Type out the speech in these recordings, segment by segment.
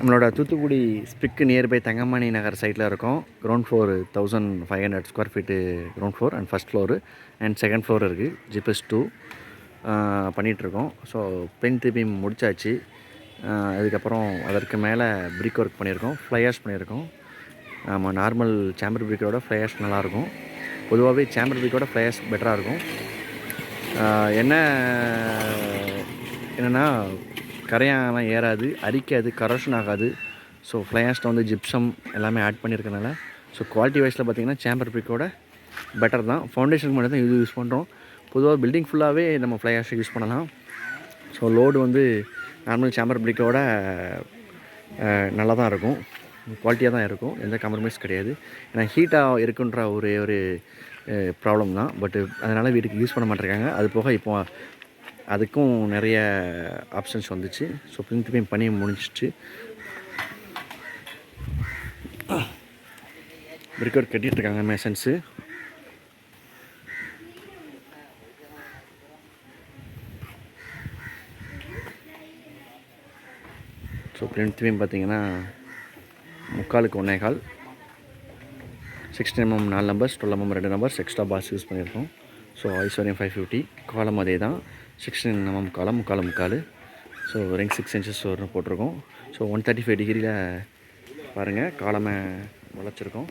நம்மளோட தூத்துக்குடி ஸ்பிக்கு நியர்பை தங்கமணி நகர் சைட்டில் இருக்கோம். Ground floor thousand five hundred square feet ground floor and first floor and second floor இருக்குது GPS two பண்ணிகிட்ருக்கோம் ஸோ பெயிண்ட் பீம் முடிச்சாச்சு. அதுக்கப்புறம் அதற்கு மேலே பிரிக் ஒர்க் பண்ணியிருக்கோம். ஃப்ளையாஷ் பண்ணியிருக்கோம். ஆமாம் நார்மல் சேம்பர் பிரிக்கோட ஃப்ளையாஷ் நல்லாயிருக்கும். பொதுவாகவே சேம்பர் பிரிக்கோட ஃப்ளையாஷ் பெட்டராக இருக்கும். என்ன என்னென்னா கரையாலாம் ஏறாது அரிக்காது கரோஷன் ஆகாது. ஸோ ஃப்ளையாஸ்ட்டில் வந்து ஜிப்சம் எல்லாமே ஆட் பண்ணியிருக்கனால ஸோ குவாலிட்டி வைஸில் பார்த்திங்கன்னா சேம்பர் பிரிக்கோட பெட்டர் தான். ஃபவுண்டேஷனுக்கு மட்டும் தான் இது யூஸ் பண்ணுறோம் பொதுவாக பில்டிங் ஃபுல்லாகவே நம்ம ஃப்ளையாஷ் யூஸ் பண்ணலாம். ஸோ லோடு வந்து நார்மல் சேம்பர் பிரிக்கோட நல்லா தான் இருக்கும். குவாலிட்டியாக தான் இருக்கும். எந்த காம்ப்ரமைஸ் கிடையாது. ஏன்னா ஹீட்டாக இருக்குன்ற ஒரே ஒரு ப்ராப்ளம் தான். பட்டு அதனால் வீட்டுக்கு யூஸ் பண்ண மாட்டேங்காங்க அது போக இப்போ அதுக்கும் நிறைய ஆப்ஷன்ஸ் வந்துச்சு. ஸோ பிரிண்ட் பே பண்ணி முடிஞ்சிச்சு. பிரிக் ஒர்க் கட்டிகிட்ருக்காங்க இருக்காங்க மேசன்ஸு ஸோ பிரிண்ட் பீம் பார்த்தீங்கன்னா முக்காலுக்கு ஒன்றே கால். சிக்ஸ்டீன் எம்எம் நாலு நம்பர்ஸ் டுவெல் எம்எம் ரெண்டு நம்பர்ஸ் எக்ஸ்ட்ரா பாஸ் யூஸ் பண்ணியிருக்கோம். ஸோ ஐஸ்வர்யம் ஃபைவ் ஃபிஃப்டி காலம் அதே தான் சிக்ஸ்டீன் எம்எம் காலம் முக்கால் முக்கால். ஸோ ரிங் சிக்ஸ் இன்ச்சஸ் வரும் போட்டிருக்கோம். ஸோ ஒன் தேர்ட்டி ஃபைவ் டிகிரியில் பாருங்கள் காலமை வளைச்சிருக்கோம்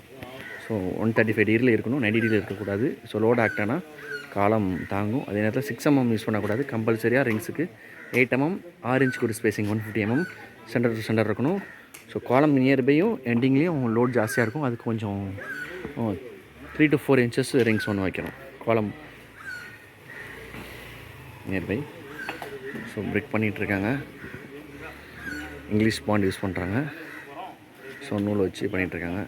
ஸோ ஒன் தேர்ட்டி ஃபைவ் டிகிரியில் இருக்கணும் நைன்டி டிகிரியில் இருக்கக்கூடாது. ஸோ லோட் ஆக்டானா காலம் தாங்கும். அதே நேரத்தில் சிக்ஸ் எம்எம் mm யூஸ் பண்ணக்கூடாது. கம்பல்சரியாக ரிங்ஸுக்கு எயிட் எம்எம் mm, ஆறு இன்ச்சுக்கு ஒரு spacing one fifty mm center to center இருக்கணும். ஸோ காலம் நியர்பையும் எண்டிங்லேயும் லோட் ஜாஸ்தியாக இருக்கும். அதுக்கு கொஞ்சம் three to four inches rings ஒன்று வைக்கணும். காலம் நியர்பை ஸோ பிரேக் பண்ணிகிட்ருக்காங்க இங்கிலீஷ் பாண்ட் யூஸ் பண்ணுறாங்க ஸோ நூல் வச்சு பண்ணிகிட்ருக்காங்க